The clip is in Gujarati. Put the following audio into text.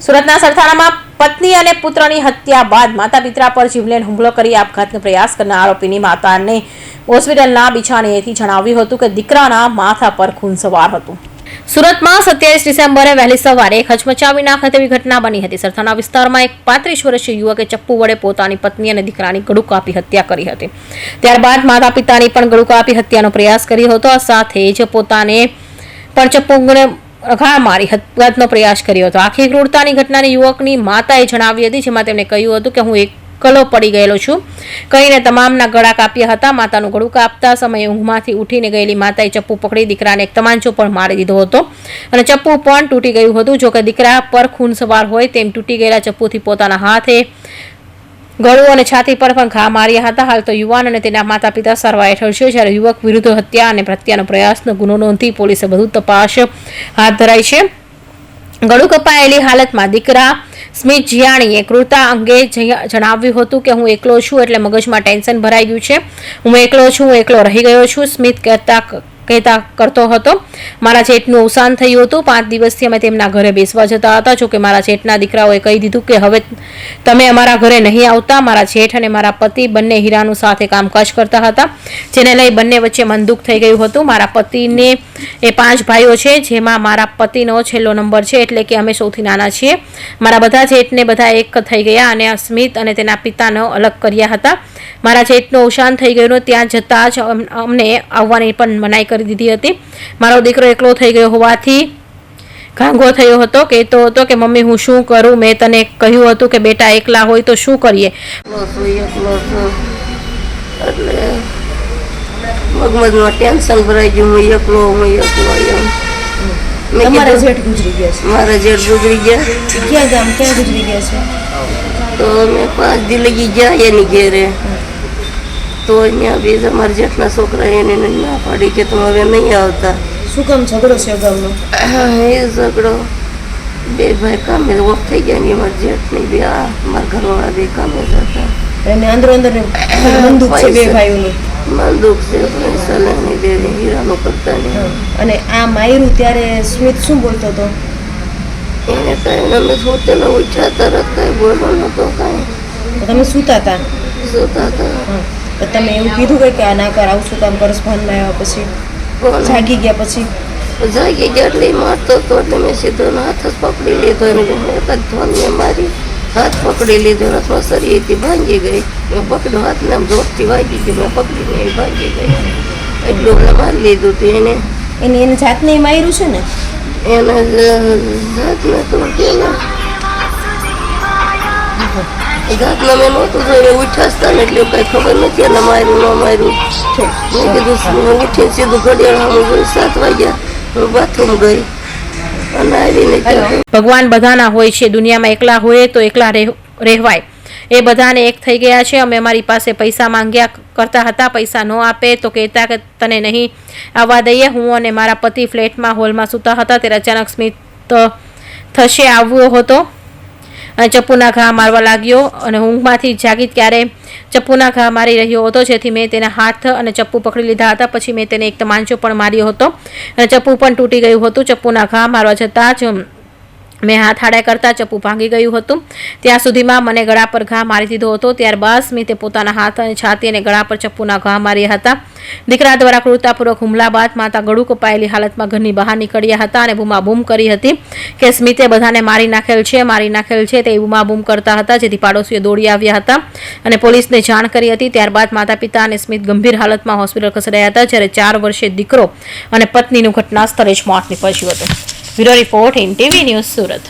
સુરતના સરથાણામાં પત્ની અને પુત્રની હત્યા બાદ માતા પિતા પર જીવલેણ હુમલો કરી આપઘાતનો પ્રયાસ કરનાર આરોપીની માતાને હોસ્પિટલના બિછાનેથી જણાવ્યું હતું કે દીકરાના માથા પર ખૂન સવાર હતું. સુરતમાં સત્યાવીસ ડિસેમ્બરે વહેલી સવારે એક હચમચાવી નાખે તેવી ઘટના બની હતી. સરથાના વિસ્તારમાં એક પાંત્રીસ વર્ષીય યુવકે ચપ્પુ વડે પોતાની પત્ની અને દીકરાની ગળું કાપી હત્યા કરી હતી. ત્યારબાદ માતા પિતાની પણ ગળું કાપી હત્યાનો પ્રયાસ કર્યો હતો. સાથે જ પોતાને પણ ચપ્પુ ઘા મારી હત્યાનો પ્રયાસ કર્યો હતો. આખી ક્રૂરતાની ઘટનાની યુવકની માતાએ જણાવી હતી, જેમાં તેમણે કહ્યું હતું કે હું એકલો પડી ગયેલો છું. કહીને તમામના ગળા કાપ્યા હતા. માતાનું ગળું કાપતા સમયે ઊંઘમાંથી ઉઠીને ગયેલી માતાએ ચપ્પુ પકડી દીકરાને એક તમાંચો પણ મારી દીધો હતો. અને ચપ્પુ પણ તૂટી ગયું હતું. જોકે દીકરા પર ખૂન સવાર હોય તેમ તૂટી ગયેલા ચપ્પુથી પોતાના હાથે ગળું અને છાતી પર પણ ઘા માર્યા હતા. હાલ તો યુવાન અને તેના માતા પિતા સારવાર હેઠળ છે. જ્યારે યુવક વિરુદ્ધ હત્યા અને હત્યાનો પ્રયાસનો ગુનો નોંધી પોલીસે વધુ તપાસ હાથ ધરાઈ છે. ગળું કપાયેલી હાલતમાં દીકરા સ્મિત જીયાણીએ ક્રૂરતા અંગે જણાવ્યું હતું કે, હું એકલો છું, એટલે મગજમાં ટેન્શન ભરાઈ ગયું છે. હું એકલો છું, હું એકલો રહી ગયો છું. સ્મિત કહેતા કહેતા કરતો હતો. મારા જેઠનું અવસાન થયું હતું. પાંચ દિવસથી અમે તેમના ઘરે બેસવા જતા હતા. જોકે મારા જેઠના દીકરાઓએ કહી દીધું કે, હવે તમે અમારા ઘરે નહીં આવતા. મારા જેઠ અને મારા પતિ બંને હીરાનું સાથે કામકાજ કરતા હતા, જેને લઈ બંને વચ્ચે મન દુઃખ થઈ ગયું હતું. મારા પતિને એ પાંચ ભાઈઓ છે, જેમાં મારા પતિનો છેલ્લો નંબર છે, એટલે કે અમે સૌથી નાના છીએ. મારા બધા જેઠને બધા એક થઈ ગયા અને સ્મિત અને તેના પિતાનો અલગ કર્યા હતા. મારા જેઠનું અવસાન થઈ ગયું ત્યાં જતાં જ અમ- અમને આવવાની પણ મનાઈ કરી દીધી હતી. મારો દીકરો એકલો થઈ ગયો હોવાથી ઘાંઘો થયો હતો કહેતો હતો કે મમ્મી હું શું કરું? મેં તને કહ્યું હતું કે બેટા એકલા હોય તો શું કરીએ? એટલે મગમગમાં ટેન્શન ભરાઈ ગયું હું એકલો હું એકલો એમ. તમારા જેઠ ગુજરી ગયા મારા જેઠ ગુજરી ગયા. ક્યાં ગામ ક્યાં ગુજરી ગયા છે? તો મેં પાંચ દી લગી ગયા એની ઘેરે. તો અહીંયા બીજા અમારા જેઠના છોકરા એને ના પાડી કે તમે હવે નહીં આવતા. શું કામ ઝઘડો છે અગાઉનો? હા, એ ઝઘડો. બે ભાઈ કામે ઓફ થઈ ગયા ને અમારા જેઠની બે આ મારા ઘરવાળા બે કામે જતા એને અંદરો અંદર બંદૂક છે બે. ભાઈઓનું. દુઃખ છે લેવાની બે હીરાનું કરતા ને. અને આ માયરું ત્યારે સ્મિત શું બોલતો હતો? એને કાંઈ અમે સોતેલા ઉઠ્યા તરત કાંઈ બોલો નતો કાંઈ. તમે સૂતા હતા? સૂતા હતા. હા. તો તમે એવું કીધું કે આ ના કર આવું શું કામ કરસ ભાનમાં આવ્યા પછી? જાગી ગયા પછી? જાગી ગયા એટલે મારતો તો એટલે મેં સીધો હાથ જ પકડી લીધો. અને મેં મારી હાથ પકડી લીધો અને હાથમાં સરીએથી ભાંગી ગઈ. મેં પકડ્યો હાથને આમ જોરથી વાગી ગયો. મેં પકડીને એ ભાંગી ગઈ. એટલું મેં મારી લીધું હતું એને. એને એને જાતને માર્યું છે ને? એને જાતને તો પેલા જાતના મેં નહોતું જોયું ઉઠ્યા જ ને એટલે કઈ ખબર નથી એને માર્યું ન માર્યું. મેં કીધું હું ઉઠીને સીધું ઘડિયાળ સામે જોઈ સાત વાગ્યા હું બાથરૂમ ગઈ. અને આવીને ત્યાં ભગવાન બધાના હોય છે દુનિયામાં એકલા હોય તો એકલા રહેવ- રહેવાય. એ બધાને એક થઈ ગયા છે અમે અમારી પાસે પૈસા માંગ્યા કરતા હતા પૈસા ન આપે તો કહેતા કે તને નહીં આવવા દઈએ હું અને મારા પતિ ફ્લેટમાં હોલમાં સૂતા હતા ત્યારે અચાનક સ્મિત થશે આવ્યો હતો. અને ચપ્પુના ઘા મારવા લાગ્યો અને ઊંઘમાંથી જાગી ત્યારે ચપ્પુના ઘા મારી રહ્યો હતો. જેથી મેં તેના હાથ અને ચપ્પુ પકડી લીધા હતા. પછી મેં તેને એક તમાંચો પણ માર્યો હતો અને ચપ્પુ પણ તૂટી ગયું હતું. ચપ્પુના ઘા મારવા જતાં જ મેં હાથ આડા કરતા ચપ્પુ ભાંગી ગયું હતું. ત્યાં સુધીમાં મને ગળા પર ઘા મારી દીધો હતો. ત્યારબાદ સ્મિતે પોતાના હાથ અને છાતી અને ગળા પર ચપ્પુના ઘા માર્યા હતા. દીકરા દ્વારા ક્રૂરતાપૂર્વક હુમલા બાદ માતા ગળું કપાયેલી હાલતમાં ઘરની બહાર નીકળ્યા હતા અને બૂમાબૂમ કરી હતી કે સ્મિતે બધાને મારી નાખેલ છે, મારી નાખેલ છે તે બૂમાબૂમ કરતા હતા, જેથી પાડોશીઓ દોડી આવ્યા હતા અને પોલીસને જાણ કરી હતી. ત્યારબાદ માતા પિતા અને સ્મિત ગંભીર હાલતમાં હોસ્પિટલ ખસેડાયા હતા, જ્યારે ચાર વર્ષે દીકરો અને પત્નીનું ઘટના સ્થળે જ મોત નીપજ્યું હતું. Bureau report in TV news Surat